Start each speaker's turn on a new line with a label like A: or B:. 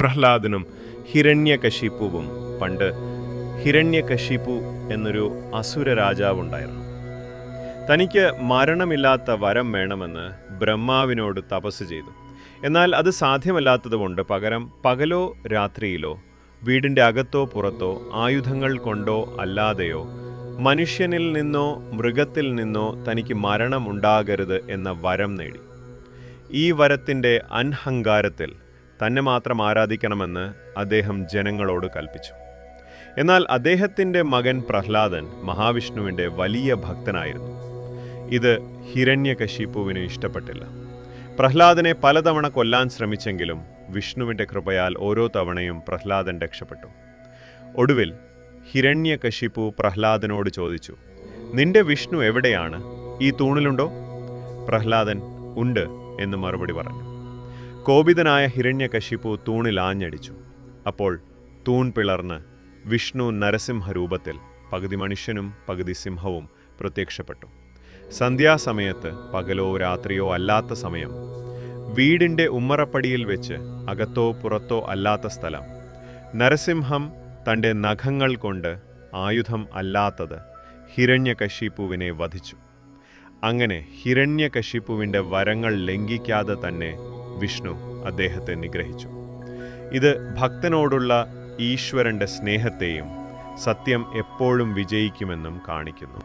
A: പ്രഹ്ലാദനും ഹിരണ്യകശിപ്പുവും. പണ്ട് ഹിരണ്യകശിപ്പു എന്നൊരു അസുര രാജാവുണ്ടായിരുന്നു. തനിക്ക് മരണമില്ലാത്ത വരം വേണമെന്ന് ബ്രഹ്മാവിനോട് തപസ് ചെയ്തു. എന്നാൽ അത് സാധ്യമല്ലാത്തതുകൊണ്ട് പകരം പകലോ രാത്രിയിലോ വീടിന്റെ അകത്തോ പുറത്തോ ആയുധങ്ങൾ കൊണ്ടോ അല്ലാതെയോ മനുഷ്യനിൽ നിന്നോ മൃഗത്തിൽ നിന്നോ തനിക്ക് മരണമുണ്ടാകരുത് എന്ന വരം നേടി. ഈ വരത്തിന്റെ അൻഹങ്കാരത്തിൽ തന്നെ മാത്രം ആരാധിക്കണമെന്ന് അദ്ദേഹം ജനങ്ങളോട് കൽപ്പിച്ചു. എന്നാൽ അദ്ദേഹത്തിന്റെ മകൻ പ്രഹ്ലാദൻ മഹാവിഷ്ണുവിന്റെ വലിയ ഭക്തനായിരുന്നു. ഇത് ഹിരണ്യകശിപ്പുവിന് ഇഷ്ടപ്പെട്ടില്ല. പ്രഹ്ലാദനെ പലതവണ കൊല്ലാൻ ശ്രമിച്ചെങ്കിലും വിഷ്ണുവിന്റെ കൃപയാൽ ഓരോ തവണയും പ്രഹ്ലാദൻ രക്ഷപ്പെട്ടു. ഒടുവിൽ ഹിരണ്യകശിപ്പു പ്രഹ്ലാദനോട് ചോദിച്ചു നിന്റെ വിഷ്ണു എവിടെയാണ്? ഈ തൂണിലുണ്ടോ? പ്രഹ്ലാദൻ ഉണ്ട് എന്ന് മറുപടി പറഞ്ഞു. കോപിതനായ ഹിരണ്യകശിപു തൂണിൽ ആഞ്ഞടിച്ചു. അപ്പോൾ തൂൺ പിളർന്ന് വിഷ്ണു നരസിംഹരൂപത്തിൽ പകുതി മനുഷ്യനും പകുതി സിംഹവും പ്രത്യക്ഷപ്പെട്ടു. സന്ധ്യാസമയത്ത് പകലോ രാത്രിയോ അല്ലാത്ത സമയം വീടിന്റെ ഉമ്മറപ്പടിയിൽ വെച്ച് അകത്തോ പുറത്തോ അല്ലാത്ത സ്ഥലം നരസിംഹം തന്റെ നഖങ്ങൾ കൊണ്ട് ആയുധം അല്ലാത്തത് ഹിരണ്യകശിപ്പുവിനെ വധിച്ചു. അങ്ങനെ ഹിരണ്യകശിപ്പുവിന്റെ വരങ്ങൾ ലംഘിക്കാതെ തന്നെ വിഷ്ണു അദ്ദേഹത്തെ നിഗ്രഹിച്ചു. ഇത് ഭക്തനോടുള്ള ഈശ്വരന്റെ സ്നേഹത്തെയും സത്യം എപ്പോഴും വിജയിക്കുമെന്നും കാണിക്കുന്നു.